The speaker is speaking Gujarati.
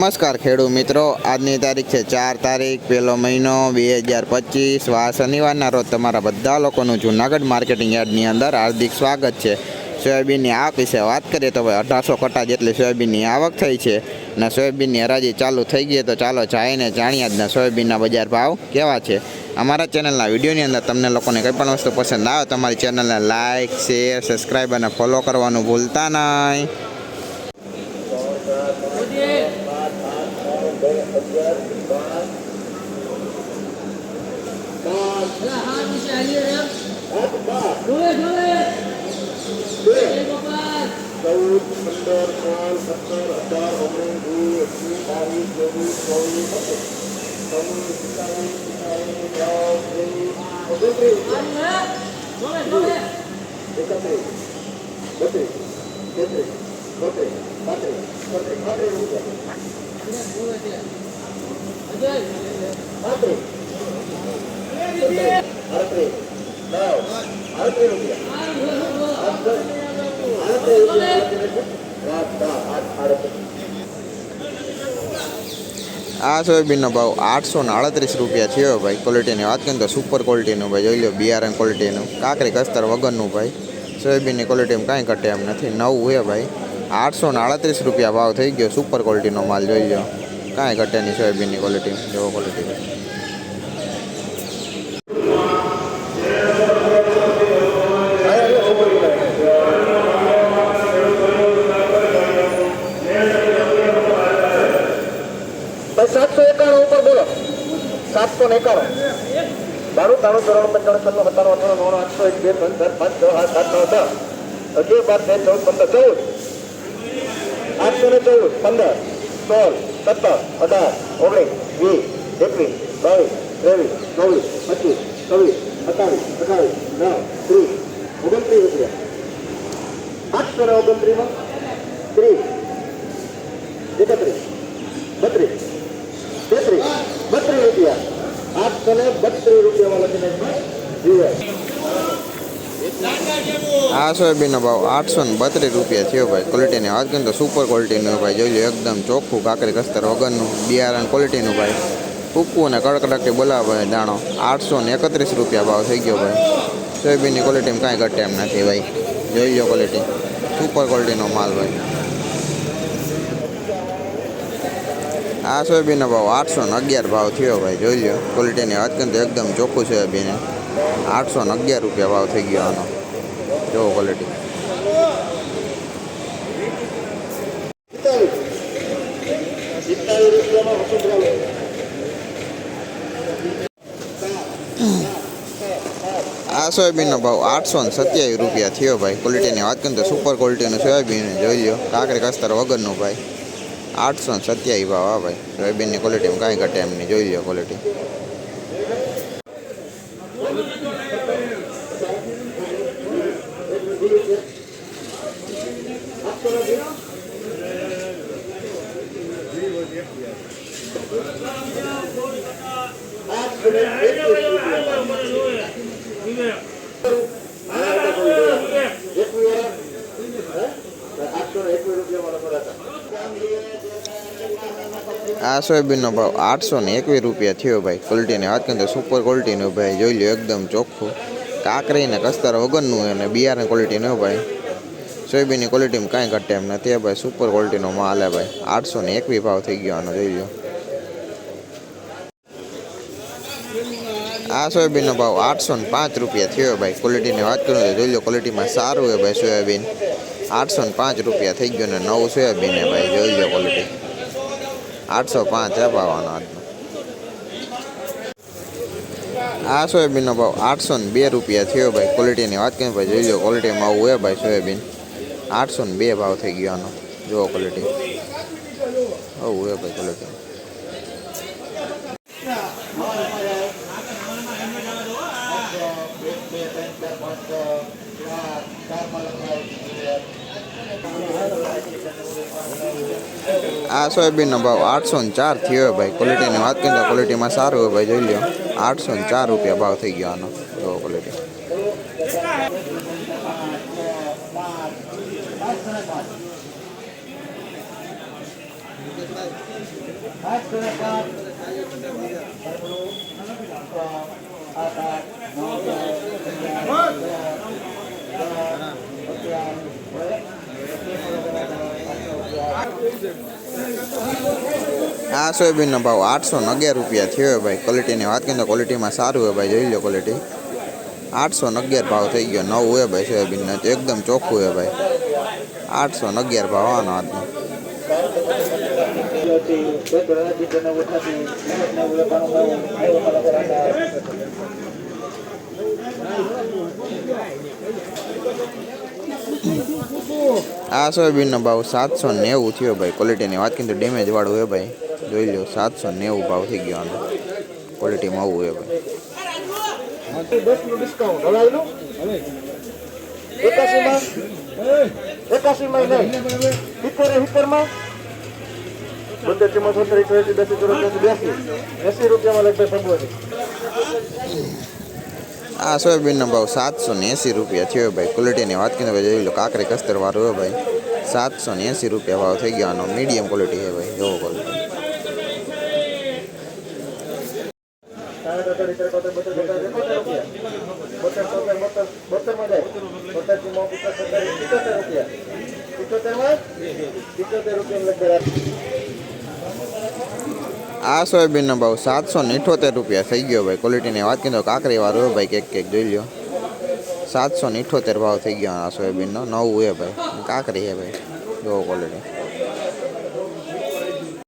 નમસ્કાર ખેડૂત મિત્રો. આજની તારીખ છે ચાર તારીખ, પહેલો મહિનો બે હજાર પચીસ. વા શનિવારના રોજ તમારા બધા લોકોનું જૂનાગઢ માર્કેટિંગ યાર્ડની અંદર હાર્દિક સ્વાગત છે. સોયાબીનની આવક વિશે વાત કરીએ તો ભાઈ અઢારસો કટા જેટલી સોયાબીનની આવક થઈ છે અને સોયાબીનની હરાજી ચાલુ થઈ ગઈ તો ચાલો જાઈને જાણીએ આજના સોયાબીનના બજાર ભાવ કેવા છે. અમારા ચેનલના વિડીયોની અંદર તમને લોકોને કંઈ પણ વસ્તુ પસંદ આવે તમારી ચેનલને લાઇક શેર, સબસ્ક્રાઈબ અને ફોલો કરવાનું ભૂલતા નહીં. ચૌદ પંદર સોળ સત્તર અઢાર ઓગણીસ વીસ એકવીસ બાવીસ ચોવીસ પચીસ છવ્વીસ સત્તાવીસ અઠ્ઠાવીસ ઓગણત્રીસ એકત્રીસ બત્રીસ આ સોયાબીનનો ભાવ આઠસો ને આડત્રીસ રૂપિયા થયો ભાઈ. ક્વોલિટીની વાત કરીએ તો સુપર ક્વોલિટીનું ભાઈ. જોઈ લો બિયારણ ક્વોલિટીનું કાંકરી, કસ્તર વગરનું ભાઈ. સોયાબીનની ક્વોલિટીમાં કાંઈ ઘટે એમ નથી. નવું છે ભાઈ. આઠસો ને આડત્રીસ રૂપિયા ભાવ થઈ ગયો સુપર ક્વોલિટીનો માલ, જોઈ લો કાંઈ ઘટે નહીં સોયાબીનની ક્વોલિટી જેવો ક્વોલિટી સાતસો એકાણું ઉપર બોલો. સાતસો ને એકાણું. બારું ત્રાણું ત્રણ પંચાણું છન્નું સત્તાણું, અઠાણું, નવ્વાણું, આઠસો એક, બે, ત્રણ, ચાર, પાંચ, છ, સાત આઠ નવ, દસ. અગિયાર, બાર, તેર, ચૌદ, પંદર, ચૌદ. આઠસો ને ચૌદ, પંદર, સોળ. સત્તર, અઢાર, ઓગણીસ, વીસ, એકવીસ, બાવીસ, ત્રેવીસ, ચોવીસ, પચીસ, છવ્વીસ, સત્તાવીસ, અઠાવીસ, નવ, ત્રીસ, ઓગણત્રીસ રૂપિયા. આઠસો ને ઓગણત્રીસમાં? ત્રીસ, એકત્રીસ, બત્રીસ, તેત્રીસ, બત્રીસ રૂપિયા. આઠસો ને બત્રીસ રૂપિયામાં લખીને જીવે. આ સોયાબીનનો ભાવ આઠસો ને બત્રીસ રૂપિયા થયો ભાઈ. ક્વોલિટીની વાત કરીએ તો સુપર ક્વોલિટીનું ભાઈ. જોઈ લો એકદમ ચોખ્ખું કાકરી કસ્તર વગરનું, બિયારણ ક્વોલિટીનું ભાઈ. ટૂંકું અને કડકડાટી બોલાવે ભાઈ દાણો. આઠસો ને એકત્રીસ રૂપિયા ભાવ થઈ ગયો ભાઈ. સોયાબીનની ક્વોલિટીમાં કાંઈ ઘટે એમ નથી ભાઈ. જોઈ લો ક્વોલિટી સુપર ક્વોલિટીનો માલ ભાઈ. આ સોયાબીનનો ભાવ આઠસો ને અગિયાર ભાવ થયો ભાઈ. જોઈ લો ક્વોલિટીની વાત કરીએ તો એકદમ ચોખ્ખું સોયાબીન. આઠસો ને અગિયાર રૂપિયા ભાવ થઈ ગયો આનો. જો ક્વોલિટી આ સોયાબીનનો ભાવ આઠસો ને સત્યાવીસ રૂપિયા થયો ભાઈ. ક્વોલિટીની વાત કરીએ તો સુપર ક્વોલિટીનું સોયાબીન જોઈ લો કાંકરી, કસ્તર વગરનું ભાઈ. આઠસો ને સત્યાવીસ ભાવ આ ભાઈ. સોયાબીનની ક્વોલિટીમાં કાંઈ ઘટે એમની જોઈ લો ક્વોલિટી આઠસો ને એકવીસ રૂપિયા એકવીસ હે? આઠસો ને એકવીસ રૂપિયામાં લખેલા હતા આ સોયાબીનનો ભાવ આઠસો ને એકવીસ રૂપિયા થયો ભાઈ. ક્વોલિટીની વાત કરીએ તો સુપર ક્વોલિટીનું ભાઈ. જોઈ લો એકદમ ચોખ્ખું. કાંકરીને કસ્તર વગરનું અને બિયારણ ક્વોલિટીનું ભાઈ. સોયાબીનની ક્વોલિટીમાં કાંઈ ઘટે એમ નથી ભાઈ. સુપર ક્વોલિટીનો માલ હે ભાઈ. આઠસો ને એકવીસ ભાવ થઈ ગયો આનો, જોઈ લો આ સોયાબીનનો ભાવ આઠસો ને પાંચ રૂપિયા થયો ભાઈ. ક્વોલિટીની વાત કરું તો જોઈ લો ક્વોલિટીમાં સારું હોય ભાઈ સોયાબીન. આઠસો ને પાંચ રૂપિયા થઈ ગયો ને નવું સોયાબીન હે ભાઈ. જોઈ લો ક્વોલિટી આઠસો પાંચ હે ભાવવાનો આજનો. આ સોયાબીનનો ભાવ આઠસો ને બે રૂપિયા થયો ભાઈ. ક્વોલિટીની વાત કરીએ ભાઈ, જોઈ લો ક્વોલિટીમાં આવું હોય ભાઈ સોયાબીન. આઠસો ને બે ભાવ થઈ ગયો આનો. જુઓ ક્વોલિટી આવું હોય ભાઈ ક્વોલિટી આ સોયાબીનનો ભાવ આઠસો ને ચાર થયો હોય ભાઈ. ક્વોલિટીની વાત કરીએ તો ક્વોલિટીમાં સારું હોય ભાઈ, જોઈ લો આઠસો ને ચાર રૂપિયા ભાવ થઈ ગયો આનો. જો ક્વોલિટી પાંચ આઠસો આ સોયાબીનનો ભાવ આઠસો ને અગિયાર રૂપિયા થયો ભાઈ. ક્વોલિટીની વાત કરીએ તો ક્વોલિટીમાં સારું હોય ભાઈ. જોઈ લો ક્વોલિટી આઠસો અગિયાર ભાવ થઈ ગયો. નવું હોય ભાઈ સોયાબીનનો. તો એકદમ ચોખ્ખું હોય ભાઈ. આઠસો ને અગિયાર ભાવ આનો આજનો આ સોયાબીનનો ભાવ સાતસો નેવું થયો ભાઈ. ક્વોલિટીની વાત કરીએ તો ડેમેજ વાળું હોય ભાઈ. જોઈ લો સાતસો નેવું ભાવ થઈ ગયો આનો. ક્વોલિટીમાં આવું હોય ભાઈ. એસી રૂપિયામાં લગભગ આ સોયાબીનનો ભાવ સાતસો ને એંસી રૂપિયા થયો ભાઈ ક્વોલિટીની વાત કરીને ભાઈ જોઈ લો કાંકરી કસ્તર વાળું હોય ભાઈ સાતસો ને એંસી રૂપિયા ભાવ થઈ ગયો આનો મીડિયમ ક્વોલિટી છે ભાઈ જોવો ક્વોલિટી આ સોયાબીનનો ભાવ સાતસો ને રૂપિયા થઈ ગયો ભાઈ. ક્વોલિટીની વાત કીધો તો કાંકરી વાળું ભાઈ, કેક કેક જોઈ લ્યો. સાતસો ને ભાવ થઈ ગયો આ સોયાબીનનો. નવું એ ભાઈ કાંકરી છે ભાઈ, જોવો ક્વોલિટી